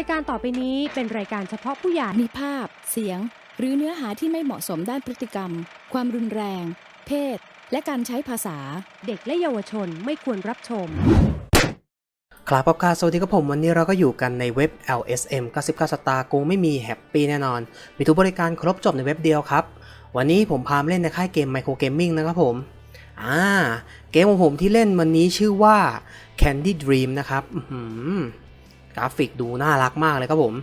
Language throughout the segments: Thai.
ายการต่อไปนี้เป็นรายการเฉพาะผู้ใหญ่มีภาพ เสียง หรือเนื้อหาที่ไม่เหมาะสมด้านพฤติกรรม ความรุนแรง เพศ และการใช้ภาษา เด็กและเยาวชนไม่ควรรับชม ครับป๊อบค่ะสวัสดีครับผม วันนี้เราก็อยู่กันในเว็บ LSM 99 Star กูไม่มีแฮปปี้แน่นอน มีทุกบริการครบจบในเว็บเดียวครับ วันนี้ผมพามาเล่นในค่ายเกม Micro Gaming นะครับผมอ่าเกมของผมที่เล่นวันนี้ชื่อว่า Candy Dream นะครับอื้อหือก ราฟิกดูน่ารักมากเลยครับผม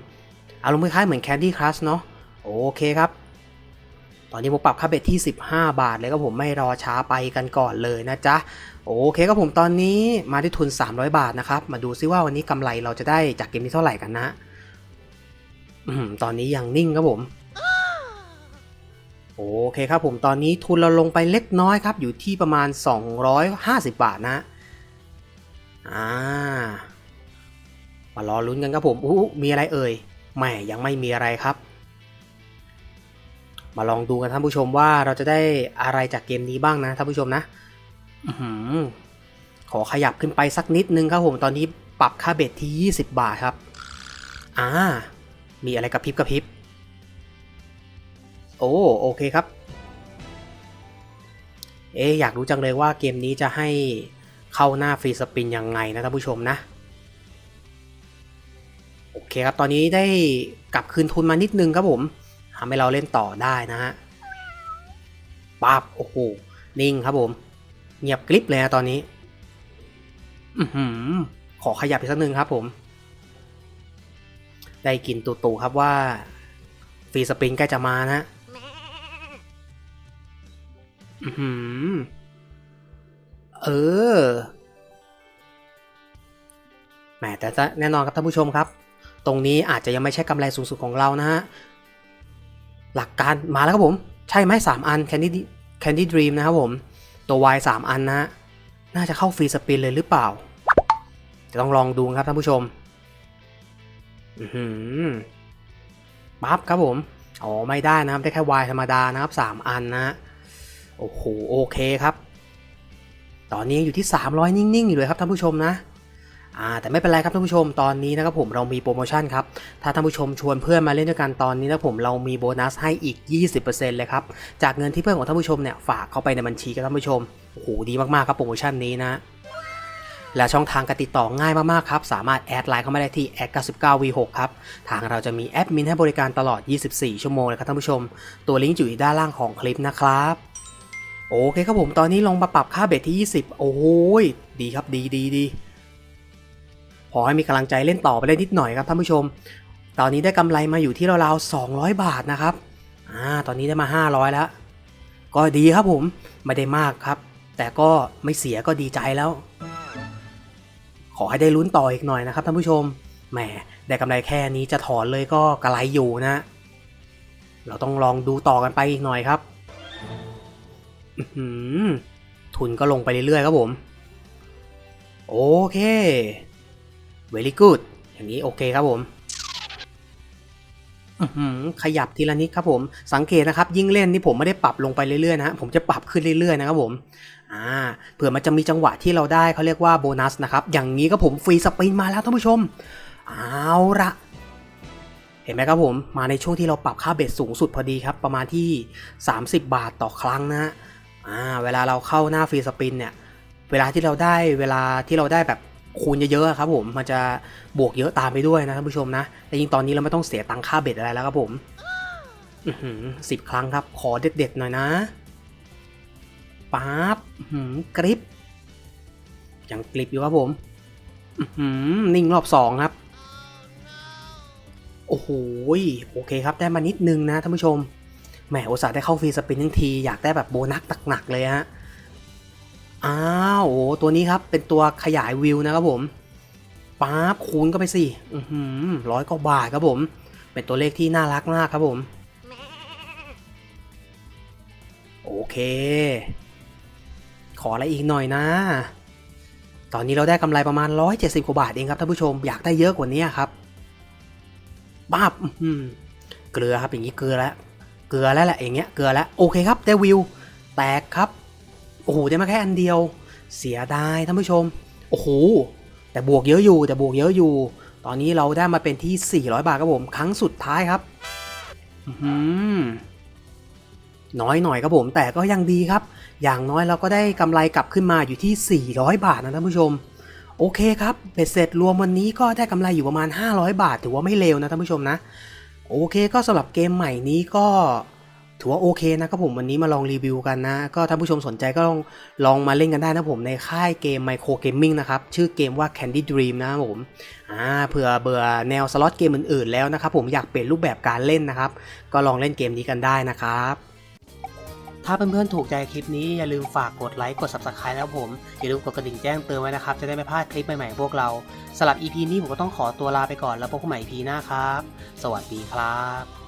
อารมณ์คล้ายๆเหมือน Candy Crush เนาะโอเคครับ ตอนนี้ผมปรับค่าเบ็ดที่ 15 บาทเลยครับผมไม่รอช้าไปกันก่อนเลยนะจ๊ะ โอเคครับผมตอนนี้มาที่ทุน 300 บาทนะครับ มาดูซิว่าวันนี้กำไรเราจะได้จากเกมนี้เท่าไหร่กันนะอืมตอนนี้ยังนิ่งครับผม โอเคครับผมตอนนี้ทุนเราลงไปเล็กน้อยครับ อยู่ที่ประมาณ 250 บาทนะอ่า มารอลุ้นกันครับผมอู้มีอะไรเอ่ยแหม่ยังไม่มีอะไรครับ มาลองดูกันท่านผู้ชมว่าเราจะได้อะไรจากเกมนี้บ้างนะท่านผู้ชมนะอขอขยับขึ้นไปสักนิดนึงครับผมตอนนี้ปรับค่าเบ็ดที่ 20 บาทครับอ่ามีอะไรกระพริบกระพริบโอ้โอเคครับ เอ๊อยากรู้จังเลยว่าเกมนี้จะให้เข้าหน้าฟรีสปินยังไงนะท่านผู้ชมนะ เคครับ ตอนนี้ได้กลับคืนทุนมานิดนึงครับผมทำให้เราเล่นต่อได้นะฮะปั๊บโอ้โห นิ่งครับผม เงียบกริบเลยนะตอนนี้ อือหือขอขยับอีกสักนึงครับผม ได้กินตูตูครับว่าฟรีสปริงใกล้จะมานะอือหือเออแหมแต่แน่นอนครับท่านผู้ชมครับ ตรงนี้อาจจะยังไม่ใช่กำไรสูงสุดของเรานะฮะ หลักการมาแล้วครับผม ใช่ไหมสามอัน Candy Candy Dream นะครับผม ตัว Y 3 อันนะฮะ น่าจะเข้าฟรีสปินเลยหรือเปล่า จะต้องลองดูครับท่านผู้ชม อือหือปั๊บครับผม อ๋อ ไม่ได้นะครับ ได้แค่ Y ธรรมดานะครับ 3 อันนะฮะ โอ้โห โอเคครับ ตอนนี้อยู่ที่ 300 นิ่ง ๆ อยู่เลยครับท่านผู้ชมนะ อ่าแต่ไม่เป็นไรครับท่านผู้ชมตอนนี้นะครับผมเรามีโปรโมชั่นครับ ถ้าท่านผู้ชมชวนเพื่อนมาเล่นด้วยกันตอนนี้นะผมเรามีโบนัสให้อีก 20%เลยครับ จากเงินที่เพื่อนของท่านผู้ชมเนี่ยฝากเข้าไปในบัญชีกับท่านผู้ชมโอ้โหดีมากๆครับโปรโมชั่นนี้นะและช่องทางการติดต่อง่ายมากๆครับ สามารถแอดไลน์เข้ามาได้ที่ @99v6 ครับ ทางเราจะมีแอดมินให้บริการตลอด 24 ชั่วโมงเลยครับท่านผู้ชม ตัวลิงก์อยู่ด้านล่างของคลิปนะครับ โอเคครับผม ตอนนี้ลงมาปรับค่าเบ็ดที่ 20 โอ้ย ดีครับ ดีดีดี อให้มีกำลังใจเล่นต่อไปได้นิดหน่อยครับท่านผู้ชม ตอนนี้ได้กำไรมาอยู่ที่ราวๆ200 บาทนะครับอ่าตอนนี้ได้มา 500 แล้ว ก็ดีครับผมไม่ได้มากครับ แต่ก็ไม่เสียก็ดีใจแล้ว ขอให้ได้ลุ้นต่ออีกหน่อยนะครับท่านผู้ชมแหมได้กำไรแค่นี้จะถอนเลยก็กระไรอยู่นะ เราต้องลองดูต่อกันไปอีกหน่อยครับทุนก็ลงไปเรื่อยๆครับผม โอเค very good อย่างนี้โอเคครับผมขยับทีละนิดครับผม สังเกตนะครับ ยิ่งเล่นนี่ผมไม่ได้ปรับลงไปเรื่อยๆนะผมจะปรับขึ้นเรื่อยๆนะครับผมอ่าเผื่อมันจะมีจังหวะที่เราได้เขาเรียกว่าโบนัสนะครับ อย่างนี้ก็ผมฟรีสปินมาแล้วท่านผู้ชม เอาละเห็นไหมครับผม มาในช่วงที่เราปรับค่าเบ็ดสูงสุดพอดีครับ ประมาณที่ 30 บาทต่อครั้งนะฮะอ่าเวลาเราเข้าหน้าฟรีสปินเนี่ย เวลาที่เราได้เวลาที่เราได้แบบ คูณเยอะๆครับผมมันจะบวกเยอะตามไปด้วยนะท่านผู้ชมนะแต่ยิ่งตอนนี้เราไม่ต้องเสียตังค่าเบ็ดอะไรแล้วครับผมสิบครั้งครับ ขอเด็ดๆหน่อยนะป๊าบกริปยังกริปอยู่ครับผมนิ่งรอบสองครับ โอ้โหโอเคครับได้มานิดนึงนะท่านผู้ชมแหมอุตส่าห์ได้เข้าฟรีสปินทั้งที อยากได้แบบโบนัสหนักๆเลยฮะ อ้าวโอ้ตัวนี้ครับ เป็นตัวขยายวิวนะครับผมป๊าบคูณก็ไปสิอือหือร้อยกว่าบาทครับผม เป็นตัวเลขที่น่ารักมากครับผม โอเค ขออะไรอีกหน่อยนะ ตอนนี้เราได้กำไรประมาณ 170กว่าบาทเองครับท่านผู้ชม อยากได้เยอะกว่านี้ครับบ้าบเกลือครับอย่างนี้เกลือแล้ว เกลือแล้วแหละอย่างเงี้ย เกลือแล้ว โอเคครับ ได้วิว แตกครับ โอ้โหได้มาแค่อันเดียว เสียดายท่านผู้ชม โอ้โหแต่บวกเยอะอยู่แต่บวกเยอะอยู่ ตอนนี้เราได้มาเป็นที่ 400 บาทครับผมครั้งสุดท้ายครับอื้อหือน้อยหน่อยครับผม แต่ก็ยังดีครับ อย่างน้อยเราก็ได้กำไรกลับขึ้นมาอยู่ที่ 400 บาทนะท่านผู้ชม โอเคครับเบ็ดเสร็จรวมวันนี้ก็ได้กำไรอยู่ประมาณ 500 บาท ถือว่าไม่เลวนะท่านผู้ชมนะ โอเคก็สำหรับเกมใหม่นี้ก็ ถือว่าโอเคนะครับผมวันนี้มาลองรีวิวกันนะ ก็ท่านผู้ชมสนใจก็ลองลองมาเล่นกันได้นะผมในค่ายเกม Micro Gaming นะครับ ชื่อเกมว่า Candy Dream นะครับผมอ่าเผื่อเบื่อแนวสล็อตเกมอื่นๆ แล้วนะครับผมอยากเปลี่ยนรูปแบบการเล่นนะครับ ก็ลองเล่นเกมนี้กันได้นะครับถ้าเพื่อนๆถูกใจคลิปนี้อย่าลืมฝากกดไลค์กด Subscribe แล้วผม อย่าลืมกดกระดิ่งแจ้งเตือนไว้นะครับ จะได้ไม่พลาดคลิปใหม่ๆพวกเราสำหรับ EP นี้ผมก็ต้องขอตัวลาไปก่อนแล้วพบกันใหม่ EP หน้าครับ สวัสดีครับ